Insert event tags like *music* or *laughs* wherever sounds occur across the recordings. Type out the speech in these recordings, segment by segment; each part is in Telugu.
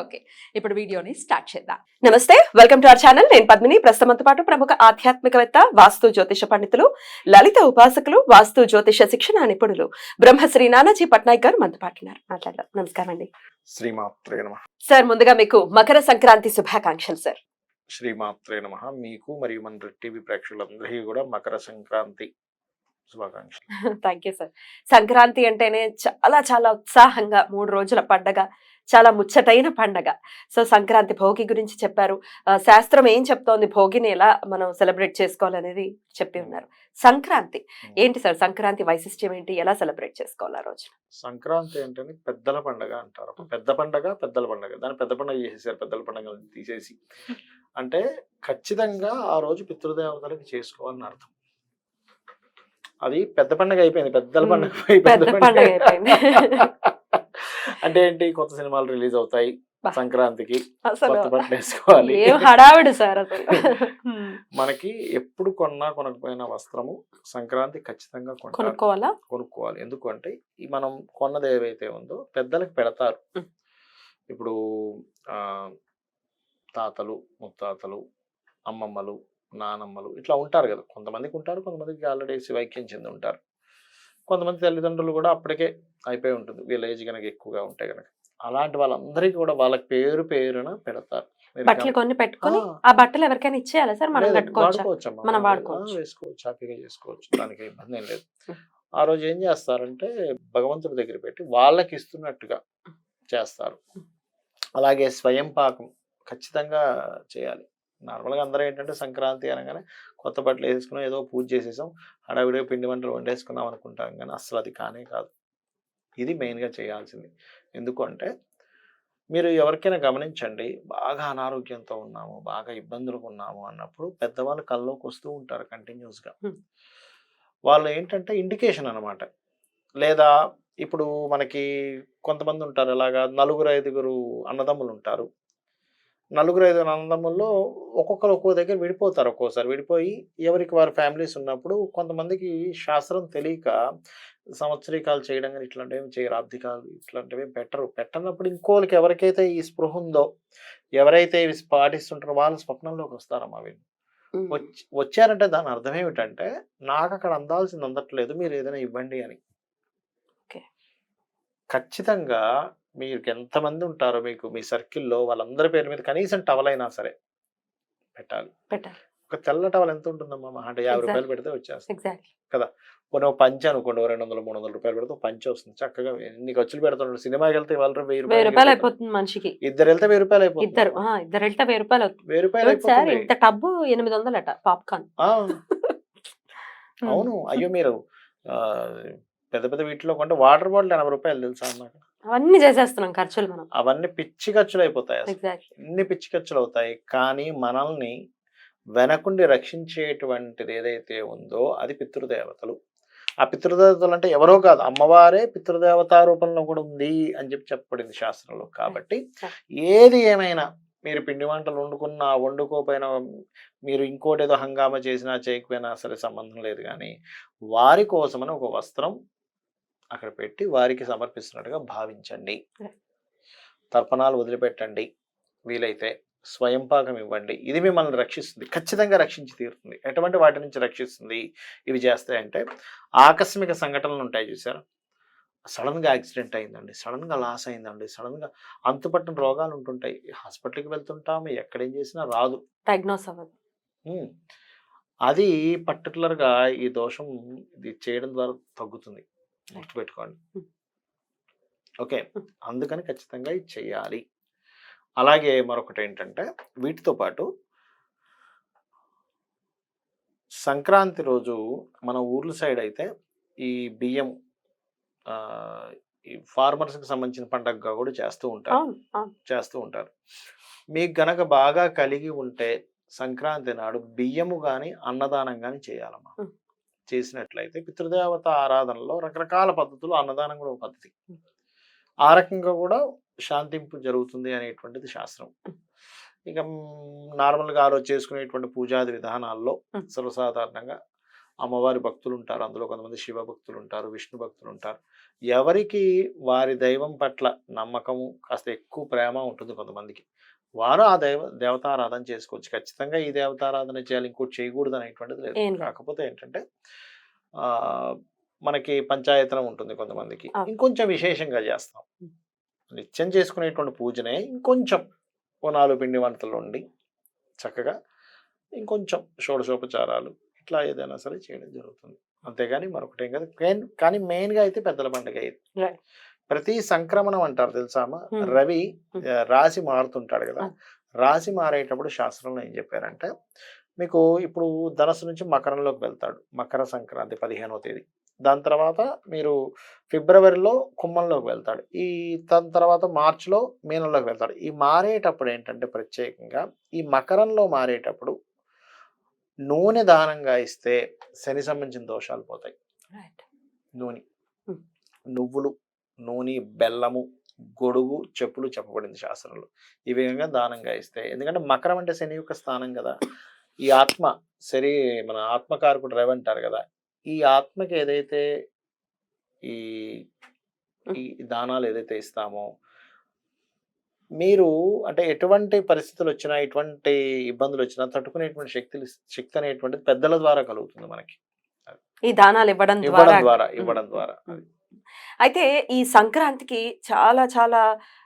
ఓకే ఇప్పుడు వీడియోని స్టార్ట్ చేద్దాం. నమస్తే వెల్కమ్ టు అవర్ ఛానల్. నేను పద్మిని. ప్రస్తుతంతో పాటు ప్రముఖ ఆధ్యాత్మికవేత్త వాస్తు జ్యోతిష పండితులు లలిత ఉపాసకులు వాస్తు జ్యోతిష శిక్షణ నిపుణులు బ్రహ్మశ్రీ నానాజీ పట్నాయక్ గారు మనతో పాటు ఉన్నారు. మాట్లాడదాం. నమస్కారం అండి. శ్రీమాత్రే నమ. సార్ ముందుగా మీకు మకర సంక్రాంతి శుభాకాంక్షలు సార్. శ్రీమాత్రే నమ. మీకు మరియు మన టీవీ ప్రేక్షకులందరికీ కూడా మకర సంక్రాంతి శుభాకాంక్షలు. Thank you sir. సంక్రాంతి అంటేనే చాలా చాలా ఉత్సాహంగా మూడు రోజుల పండగ చాలా ముచ్చటైన పండగ. సో సంక్రాంతి భోగి గురించి చెప్పారు. శాస్త్రం ఏం చెప్తోంది? భోగిని ఎలా మనం సెలబ్రేట్ చేసుకోవాలనేది చెప్పి ఉన్నారు. సంక్రాంతి. ఏంటి సార్ సంక్రాంతి వైశిష్ట్యం ఏంటి? ఎలా సెలబ్రేట్ చేసుకోవాలి ఆ రోజు సంక్రాంతి అంటే పెద్దల పండగ అంటారు. పెద్ద పండగ పెద్దల పండగ. దాన్ని పెద్ద పండగ చేసేసారు పెద్దల పండగ తీసేసి. అంటే ఖచ్చితంగా ఆ రోజు పితృదేవతలకు చేసుకోవాలని అర్థం. అది పెద్ద పండగ అయిపోయింది. పెద్దల. పండగ పెద్ద పండగ అయిపోయింది. *laughs* అంటే ఏంటి కొత్త సినిమాలు రిలీజ్ అవుతాయి. సంక్రాంతికి. అసలు కొత్త బట్టలు వేసుకోవాలి. ఏం హడావిడి సార్ అసలు. *laughs* మనకి ఎప్పుడు కొన్నా కొనకపోయిన వస్త్రము సంక్రాంతి ఖచ్చితంగా కొనుక్కోవాలా? కొనుక్కోవాలి. ఎందుకంటే ఈ మనం కొన్నది ఏవైతే ఉందో పెద్దలకు పెడతారు. ఇప్పుడు ఆ తాతలు ముత్తాతలు అమ్మమ్మలు నానమ్మలు ఇట్లా ఉంటారు కదా. కొంతమందికి ఉంటారు కొంతమందికి ఆల్రెడీ శివైక్యం చెంది ఉంటారు. కొంతమంది తల్లిదండ్రులు కూడా అప్పటికే అయిపోయి ఉంటుంది. వీళ్ళ ఏజ్ కనుక ఎక్కువగా ఉంటే కనుక అలాంటి వాళ్ళందరికీ కూడా వాళ్ళ పేరు పేరున పెడతారు. బట్టలు కొన్ని పెట్టుకొని ఆ. బట్టలు ఎవరికైనా ఇచ్చేయాలా సార్? మనం కట్టుకోవచ్చా. మనం వాడుకోవచ్చు. వేసుకోవచ్చు హ్యాపీగా చేసుకోవచ్చు. దానికి ఇబ్బంది ఏం లేదు. ఆ రోజు ఏం చేస్తారంటే భగవంతుడి దగ్గర పెట్టి వాళ్ళకి ఇస్తున్నట్టుగా చేస్తారు. అలాగే స్వయం పాకం ఖచ్చితంగా చేయాలి. నార్మల్గా అందరూ ఏంటంటే సంక్రాంతి అనగానే కొత్త బట్టలు వేసుకున్నాం ఏదో పూజ చేసేసాం హడావిడిగా పిండి వంటలు వండేసుకున్నాం అనుకుంటాం కానీ అసలు అది కానే కాదు. ఇది మెయిన్గా చేయాల్సింది. ఎందుకంటే మీరు ఎవరికైనా గమనించండి బాగా అనారోగ్యంతో ఉన్నాము బాగా ఇబ్బందులకు ఉన్నాము అన్నప్పుడు పెద్దవాళ్ళు కల్లోకి వస్తూ ఉంటారు కంటిన్యూస్గా. వాళ్ళు ఏంటంటే ఇండికేషన్ అన్నమాట లేదా ఇప్పుడు మనకి కొంతమంది ఉంటారు అలాగా నలుగురు ఐదుగురు అన్నదమ్ములు ఉంటారు. నలుగురు ఐదుగురు అన్నదమ్ముల్లో ఒక్కొక్కరు ఒక్కో దగ్గర విడిపోతారు ఒక్కోసారి. విడిపోయి ఎవరికి వారి ఫ్యామిలీస్ ఉన్నప్పుడు కొంతమందికి శాస్త్రం తెలియక సంవత్సరీకాలు చేయడం కానీ ఇట్లాంటివి ఏమి చేయరు. ఆబ్దికాలు ఇట్లాంటివి పెట్టరు. పెట్టనప్పుడు ఇంకోళ్ళకి ఎవరికైతే ఈ స్పృహ ఉందో ఎవరైతే ఇవి పాటిస్తుంటారో వాళ్ళు స్వప్నంలోకి వస్తారమ్మా వీళ్ళు. వచ్చి వచ్చారంటే దాని అర్థం ఏమిటంటే నాకు అక్కడ అందాల్సింది అందట్లేదు మీరు ఏదైనా ఇవ్వండి అని. ఓకే. ఖచ్చితంగా మీరు ఎంతమంది ఉంటారో మీకు మీ సర్కిల్లో వాళ్ళందరి పేరు మీద కనీసం టవల్ అయినా సరే పెట్టాలి. పెట్టాలి. ఒక తెల్ల టవల్ ఎంత ఉంటుందమ్మా మహా అంటే యాభై. రూపాయలు పెడితే వచ్చేస్తుంది ఎగ్జాక్ట్లీ. కొన్ని ఒక పంచ అనుకోండి రెండు వందలు మూడు వందల రూపాయలు పెడితే పంచ వస్తుంది. చక్కగా ఎన్ని ఖర్చులు పెడుతున్నాడు? సినిమాకి వెళ్తే వాళ్ళు వెయ్యి రూపాయలు అయిపోతుంది. మనిషికి. ఇద్దరు వెళ్తే వెయ్యి రూపాయలు అయిపోతుంది. ఇద్దరు ఇద్దరు వెళ్తే వెయ్యి రూపాయలు వెయ్యి రూపాయలు సార్ ఇంత టబ్బు ఎనిమిది వందలట పాప్కార్న్. ఆ, *laughs* అవును. అయ్యో మీరు పెద్ద పెద్ద వీటిలో కొంటే వాటర్ బాటిల్ ఎనభై రూపాయలు తెలుసా నాకు అవన్నీ చేసేస్తున్నాం ఖర్చులు మనం. అవన్నీ పిచ్చి ఖర్చులు అయిపోతాయి ఎన్ని పిచ్చి ఖర్చులు అవుతాయి? కానీ మనల్ని వెనకుండి రక్షించేటువంటిది ఏదైతే ఉందో అది పితృదేవతలు. ఆ పితృదేవతలు అంటే ఎవరో కాదు అమ్మవారే పితృదేవతా రూపంలో కూడా ఉంది అని చెప్పి చెప్పబడింది శాస్త్రంలో. కాబట్టి ఏది ఏమైనా మీరు పిండి వంటలు వండుకున్నా వండుకోపోయినా మీరు ఇంకోటి ఏదో హంగామా చేసినా చేయకపోయినా సరే సంబంధం లేదు కానీ వారి కోసమని ఒక వస్త్రం అక్కడ పెట్టి వారికి సమర్పిస్తున్నట్టుగా భావించండి. తర్పణాలు వదిలిపెట్టండి. వీలైతే స్వయం పాకం ఇవ్వండి. ఇది మిమ్మల్ని రక్షిస్తుంది. ఖచ్చితంగా రక్షించి తీరుతుంది. ఎటువంటి వాటి నుంచి రక్షిస్తుంది? ఇవి చేస్తాయంటే ఆకస్మిక సంఘటనలు ఉంటాయి చూసారా? సడన్గా యాక్సిడెంట్ అయిందండి. సడన్గా లాస్ అయిందండి. సడన్గా అంతుపట్టిన రోగాలు ఉంటుంటాయి. హాస్పిటల్కి వెళ్తుంటాము. ఎక్కడేం చేసినా రాదు. డయాగ్నోస్ అవ్వదు. అది particular గా ఈ దోషం ఇది చేయడం ద్వారా తగ్గుతుంది. గుర్తుపెట్టుకోండి. Hmm. ఓకే. Hmm. అందుకని ఖచ్చితంగా ఇది చెయ్యాలి. అలాగే మరొకటి ఏంటంటే వీటితో పాటు సంక్రాంతి రోజు మన ఊర్ల సైడ్ అయితే ఈ బియ్యం ఈ farmers కి సంబంధించిన పండగగా కూడా చేస్తూ ఉంటారు. చేస్తూ ఉంటారు. మీకు గనక బాగా కలిగి ఉంటే సంక్రాంతి నాడు బియ్యము కానీ అన్నదానం కానీ చేయాలమ్మా. చేసినట్లయితే పితృదేవత ఆరాధనలో రకరకాల పద్ధతులు అన్నదానం కూడా ఒక పద్ధతి. ఆ రకంగా కూడా శాంతింపు జరుగుతుంది అనేటువంటిది శాస్త్రం ఇక నార్మల్గా ఆ రోజు చేసుకునేటువంటి పూజాది విధానాల్లో. సర్వసాధారణంగా అమ్మవారి భక్తులు ఉంటారు అందులో కొంతమంది శివ భక్తులు ఉంటారు విష్ణు భక్తులు ఉంటారు ఎవరికి వారి దైవం పట్ల నమ్మకము కాస్త ఎక్కువ ప్రేమ ఉంటుంది కొంతమందికి వారు ఆ దైవ దేవతారాధన చేసుకోవచ్చు ఖచ్చితంగా ఈ దేవతారాధన చేయాలి ఇంకోటి చేయకూడదు అనేటువంటిది లేదు. కాకపోతే ఏంటంటే ఆ మనకి పంచాయతనం ఉంటుంది కొంతమందికి. ఇంకొంచెం విశేషంగా చేస్తాం. నిత్యం చేసుకునేటువంటి పూజనే ఇంకొంచెం ఓ నాలుగు పిండి వంటలు వండి చక్కగా ఇంకొంచెం షోడశోపచారాలు ఇట్లా ఏదైనా సరే చేయడం జరుగుతుంది అంతేగాని మరొకటి కాదు కేన్- మెయిన్గా అయితే పెద్దల పండుగ ఇది Right. ప్రతి సంక్రమణం అంటారు తెలుసా అమ్మ? Hmm. రవి రాశి మారుతుంటాడు కదా. రాశి మారేటప్పుడు శాస్త్రంలో ఏం చెప్పారంటే మీకు ఇప్పుడు ధనస్సు నుంచి మకరంలోకి వెళ్తాడు. మకర సంక్రాంతి పదిహేనవ తేదీ. దాని తర్వాత మీరు ఫిబ్రవరిలో కుంభంలోకి వెళ్తాడు. ఈ దాని తర్వాత మార్చిలో మీనంలోకి వెళ్తాడు. ఈ మారేటప్పుడు ఏంటంటే ప్రత్యేకంగా ఈ మకరంలో మారేటప్పుడు నూనె దానంగా ఇస్తే శని సంబంధించిన దోషాలు పోతాయి. నూనె. నువ్వులు నూనె బెల్లము గొడుగు చెప్పులు చెప్పబడింది శాస్త్రంలో ఈ విధంగా దానంగా ఇస్తాయి ఎందుకంటే మకరం అంటే శని యొక్క స్థానం కదా. ఈ ఆత్మ శరీ మన ఆత్మకారకుడు రవి అంటారు కదా. ఈ ఆత్మకి ఏదైతే ఈ ఈ దానాలు ఏదైతే ఇస్తామో మీరు అంటే ఎటువంటి పరిస్థితులు వచ్చినా ఎటువంటి ఇబ్బందులు వచ్చినా తట్టుకునేటువంటి శక్తులు శక్తి అనేటువంటిది పెద్దల ద్వారా కలుగుతుంది మనకి. ఈ దానాలు ఇవ్వడం ఇవ్వడం ద్వారా ఇవ్వడం ద్వారా. అయితే ఈ సంక్రాంతికి చాలా చాలా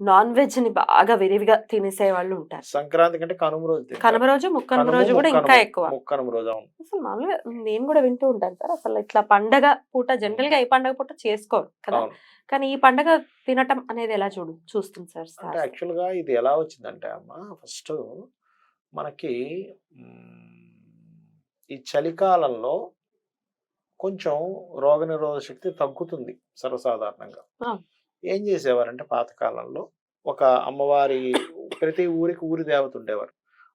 నాన్ వెజ్ని బాగా విరివిగా తినేసే వాళ్ళు ఉంటారు. సంక్రాంతి కంటే కనుమ రోజు. కనుమ రోజు ముక్కనుమ కనుమ, రోజు కూడా ఇంకా ఎక్కువ. ముక్కనుమ రోజు అవును. అసలు మామూలుగా నేను కూడా వింటూ ఉంటాను సార్. అసలు ఇట్లా పండగ పూట జనరల్గా ఈ పండగ పూట చేసుకోరు కదా. కానీ ఈ పండగ తినటం అనేది ఎలా చూడు చూస్తుంది సార్ అంటే యాక్చువల్గా ఇది ఎలా వచ్చిందంటే అమ్మ ఫస్ట్ మనకి ఈ చలికాలంలో కొంచెం రోగనిరోధక శక్తి తగ్గుతుంది సర్వసాధారణంగా. ఏం చేసేవారంటే పాతకాలంలో ఒక అమ్మవారి ప్రతి ఊరికి ఊరి దేవత ఉండేవారు.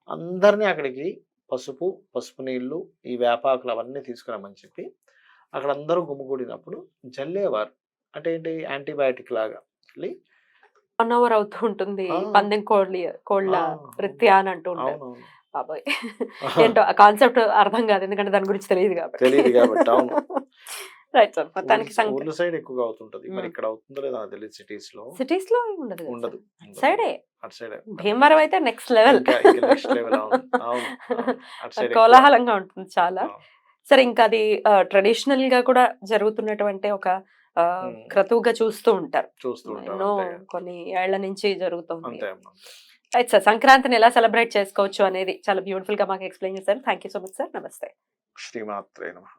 అందరినీ అక్కడికి పసుపు పసుపు నీళ్ళు ఈ వేపాకులు అవన్నీ తీసుకురామని చెప్పి అక్కడ అందరూ గుమిగూడినప్పుడు జల్లేవారు. అంటే ఏంటి? యాంటీబయాటిక్ లాగా. వెళ్ళి వన్ అవర్ అవుతూ ఉంటుంది. పందెం కోళ్ళ వృత్యా అని అంటూ ఉంటారు. బాబాయ్. ఏంటో ఆ కాన్సెప్ట్ అర్థం కాదు ఎందుకంటే దాని గురించి తెలియదు కాబట్టి. తెలియదు కాబట్టి, అవును. *laughs* రైట్ సార్ మొత్తానికి ఊర్ల- ఊర్ల సైడ్ ఎక్కువగా అవుతుంటది. మరి మ్మ్. ఇక్కడ అవుతుందో లేదో నాకు తెలియదు సిటీస్లో సిటీస్లో ఉండదు కదా ఉండదు సార్. సైడే. అటు సైడ్ భీమవరం అయితే నెక్స్ట్ లెవెల్ నెక్స్ట్ అవును. *laughs* కోలాహలంగా ఉంటుంది చాలా. సరే ఇంకా అది ట్రెడిషనల్గా కూడా జరుగుతున్నటువంటి ఒక. క్రతువుగా చూస్తూ ఉంటారు. చూస్తూ ఎన్నో. కొన్ని ఏళ్ళ నుంచి జరుగుతుంది. రైట్ సార్ సంక్రాంతిని ఎలా సెలబ్రేట్ చేసుకోవచ్చు అనేది చాలా బ్యూటిఫుల్గా మాకు ఎక్స్ప్లెయిన్ చేశారు. Thank you so much sir నమస్తే శ్రీమాత్రే నమ.